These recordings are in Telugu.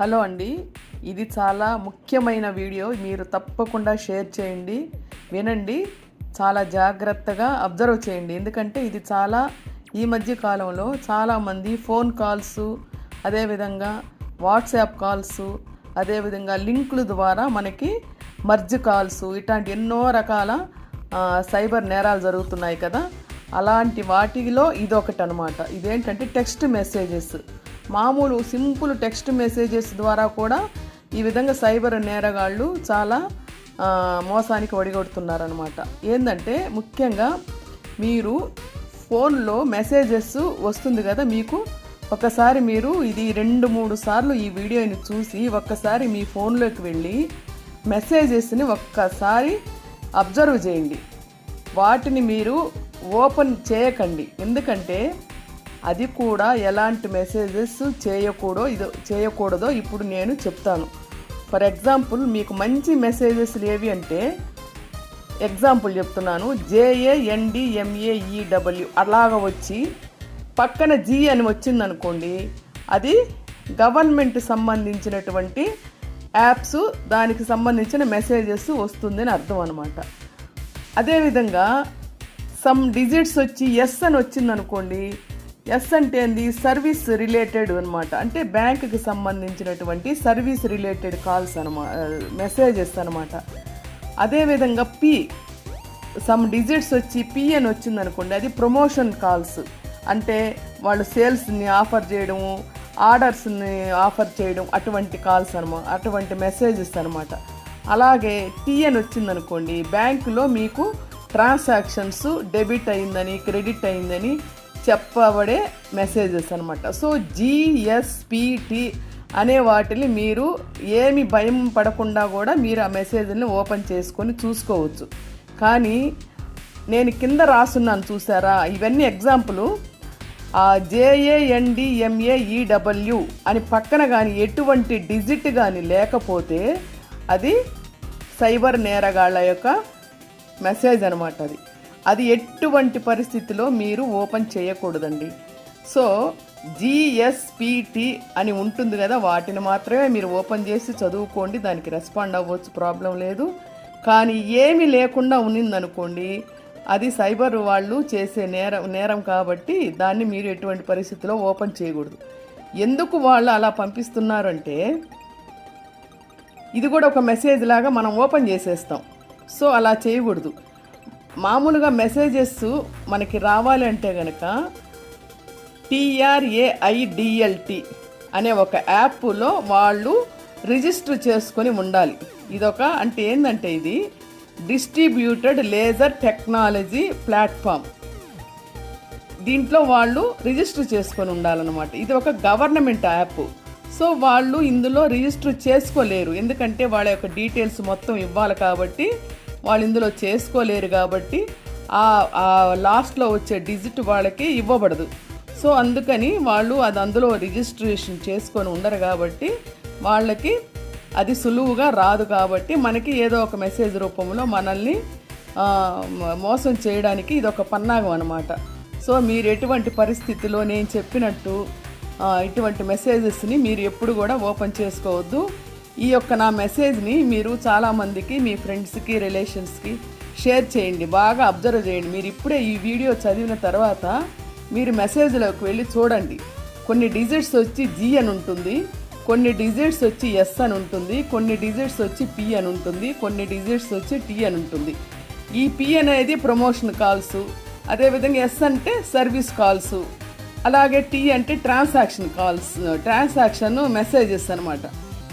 హలో అండి. ఇది చాలా ముఖ్యమైన వీడియో. మీరు తప్పకుండా షేర్ చేయండి. వినండి. చాలా జాగ్రత్తగా అబ్జర్వ్ చేయండి. ఎందుకంటే ఇది చాలా ఈ మధ్య కాలంలో చాలామంది ఫోన్ కాల్స్ అదేవిధంగా వాట్సాప్ కాల్స్ అదేవిధంగా లింకుల ద్వారా మనకి మర్జ్ కాల్స్ ఇట్లాంటి ఎన్నో రకాల సైబర్ నేరాలు జరుగుతున్నాయి కదా. అలాంటి వాటిలో ఇదొకటి అనమాట ఇదేంటంటే టెక్స్ట్ మెసేజెస్. మామూలు సింపుల్ టెక్స్ట్ మెసేజెస్ ద్వారా కూడా ఈ విధంగా సైబర్ నేరగాళ్ళు చాలా మోసానికి ఒడిగొడుతున్నారనమాట ఏంటంటే ముఖ్యంగా మీరు ఫోన్లో మెసేజెస్ వస్తుంది కదా మీకు ఒకసారి మీరు ఇది రెండు మూడు సార్లు ఈ వీడియోని చూసి ఒక్కసారి మీ ఫోన్లోకి వెళ్ళి మెసేజెస్ని ఒక్కసారి అబ్జర్వ్ చేయండి. వాటిని మీరు ఓపెన్ చేయకండి. ఎందుకంటే అది కూడా ఎలాంటి మెసేజెస్ చేయకూడదో ఇది చేయకూడదో ఇప్పుడు నేను చెప్తాను. ఫర్ ఎగ్జాంపుల్ మీకు మంచి మెసేజెస్ ఏవి అంటే ఎగ్జాంపుల్ చెప్తున్నాను. జేఏఎన్డిఎంఏఈడబ్ల్యూ అలాగ వచ్చి పక్కన జీ అని వచ్చిందనుకోండి అది గవర్నమెంట్ సంబంధించినటువంటి యాప్స్ దానికి సంబంధించిన మెసేజెస్ వస్తుందని అర్థం అనమాట అదేవిధంగా సమ్ డిజిట్స్ వచ్చి ఎస్ అని వచ్చిందనుకోండి ఎస్ అంటే ఏంది? సర్వీస్ రిలేటెడ్ అనమాట అంటే బ్యాంకుకి సంబంధించినటువంటి సర్వీస్ రిలేటెడ్ కాల్స్ అనమాట మెసేజెస్ అనమాట అదేవిధంగా పి సమ్ డిజిట్స్ వచ్చి పి అని వచ్చింది అనుకోండి అది ప్రమోషన్ కాల్స్. అంటే వాళ్ళు సేల్స్ని ఆఫర్ చేయడము ఆర్డర్స్ని ఆఫర్ చేయడం అటువంటి కాల్స్ అనమాట అటువంటి మెసేజెస్ అనమాట అలాగే టీ అని వచ్చిందనుకోండి బ్యాంకులో మీకు ట్రాన్సాక్షన్స్ డెబిట్ అయిందని క్రెడిట్ అయిందని చెప్పబడే మెసేజెస్ అనమాట సో జిఎస్పిటి అనే వాటిని మీరు ఏమి భయం పడకుండా కూడా మీరు ఆ మెసేజ్ని ఓపెన్ చేసుకొని చూసుకోవచ్చు. కానీ నేను కింద రాసున్నాను చూసారా? ఇవన్నీ ఎగ్జాంపుల్ ఆ జేఏఎన్డిఎంఏఈడబ్ల్యూ అని పక్కన కానీ ఎటువంటి డిజిట్ కానీ లేకపోతే అది సైబర్ నేరగాళ్ళ యొక్క మెసేజ్ అనమాట అది. అది ఎటువంటి పరిస్థితిలో మీరు ఓపెన్ చేయకూడదండి. సో జిఎస్పిటి అని ఉంటుంది కదా వాటిని మాత్రమే మీరు ఓపెన్ చేసి చదువుకోండి దానికి రెస్పాండ్ అవ్వచ్చు ప్రాబ్లం లేదు. కానీ ఏమీ లేకుండా ఉన్నిందనుకోండి అది సైబర్ వాళ్ళు చేసే నేరం నేరం కాబట్టి దాన్ని మీరు ఎటువంటి పరిస్థితిలో ఓపెన్ చేయకూడదు. ఎందుకు వాళ్ళు అలా పంపిస్తున్నారంటే ఇది కూడా ఒక మెసేజ్ లాగా మనం ఓపెన్ చేసేస్తాం. సో అలా చేయకూడదు. మామూలుగా మెసేజెస్ మనకి రావాలంటే కనుక టీఆర్ఏఐడిఎల్టీ అనే ఒక యాప్లో వాళ్ళు రిజిస్టర్ చేసుకొని ఉండాలి. ఇదొక అంటే ఏంటంటే ఇది? డిస్ట్రిబ్యూటెడ్ లేజర్ టెక్నాలజీ ప్లాట్ఫామ్ దీంట్లో వాళ్ళు రిజిస్టర్ చేసుకొని ఉండాలన్నమాట. ఇది ఒక గవర్నమెంట్ యాప్. సో వాళ్ళు ఇందులో రిజిస్టర్ చేసుకోలేరు. ఎందుకంటే వాళ్ళ యొక్క డీటెయిల్స్ మొత్తం ఇవ్వాలి కాబట్టి వాళ్ళు ఇందులో చేసుకోలేరు కాబట్టి ఆ లాస్ట్లో వచ్చే డిజిట్ వాళ్ళకి ఇవ్వబడదు. సో అందుకని వాళ్ళు అది అందులో రిజిస్ట్రేషన్ చేసుకొని ఉండరు కాబట్టి వాళ్ళకి అది సులువుగా రాదు కాబట్టి మనకి ఏదో ఒక మెసేజ్ రూపంలో మనల్ని మోసం చేయడానికి ఇది ఒక పన్నాగం అనమాట సో మీరు ఎటువంటి పరిస్థితిలో నేను చెప్పినట్టు ఇటువంటి మెసేజెస్ని మీరు ఎప్పుడు కూడా ఓపెన్ చేసుకోవద్దు. ఈ యొక్క నా మెసేజ్ని మీరు చాలామందికి మీ ఫ్రెండ్స్కి రిలేషన్స్కి షేర్ చేయండి. బాగా అబ్జర్వ్ చేయండి. మీరు ఇప్పుడే ఈ వీడియో చదివిన తర్వాత మీరు మెసేజ్లోకి వెళ్ళి చూడండి. కొన్ని డిజిట్స్ వచ్చి జీ అని ఉంటుంది కొన్ని డిజిట్స్ వచ్చి ఎస్ అని ఉంటుంది కొన్ని డిజిట్స్ వచ్చి పి అని ఉంటుంది కొన్ని డిజిట్స్ వచ్చి టీ అని ఉంటుంది. ఈ పి అనేది ప్రమోషన్ కాల్స్ అదేవిధంగా ఎస్ అంటే సర్వీస్ కాల్స్ అలాగే టీ అంటే ట్రాన్సాక్షన్ కాల్స్ ట్రాన్సాక్షన్ మెసేజెస్ అనమాట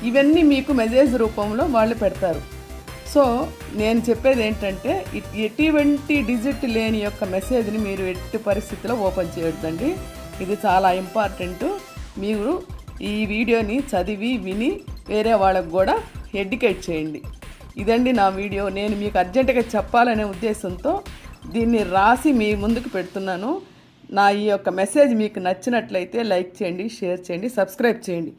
ఇవన్నీ మీకు మెసేజ్ రూపంలో వాళ్ళు పెడతారు. సో నేను చెప్పేది ఏంటంటే ఎటువంటి డిజిట్ లేని యొక్క మెసేజ్ని మీరు ఎట్టి పరిస్థితిలో ఓపెన్ చేయొద్దండి. ఇది చాలా ఇంపార్టెంట్. మీరు ఈ వీడియోని చదివి విని వేరే వాళ్ళకు కూడా ఎడ్యుకేట్ చేయండి. ఇదండి నా వీడియో. నేను మీకు అర్జెంటుగా చెప్పాలనే ఉద్దేశంతో దీన్ని రాసి మీ ముందుకు పెడుతున్నాను. నా ఈ యొక్క మెసేజ్ మీకు నచ్చినట్లయితే లైక్ చేయండి షేర్ చేయండి సబ్స్క్రైబ్ చేయండి.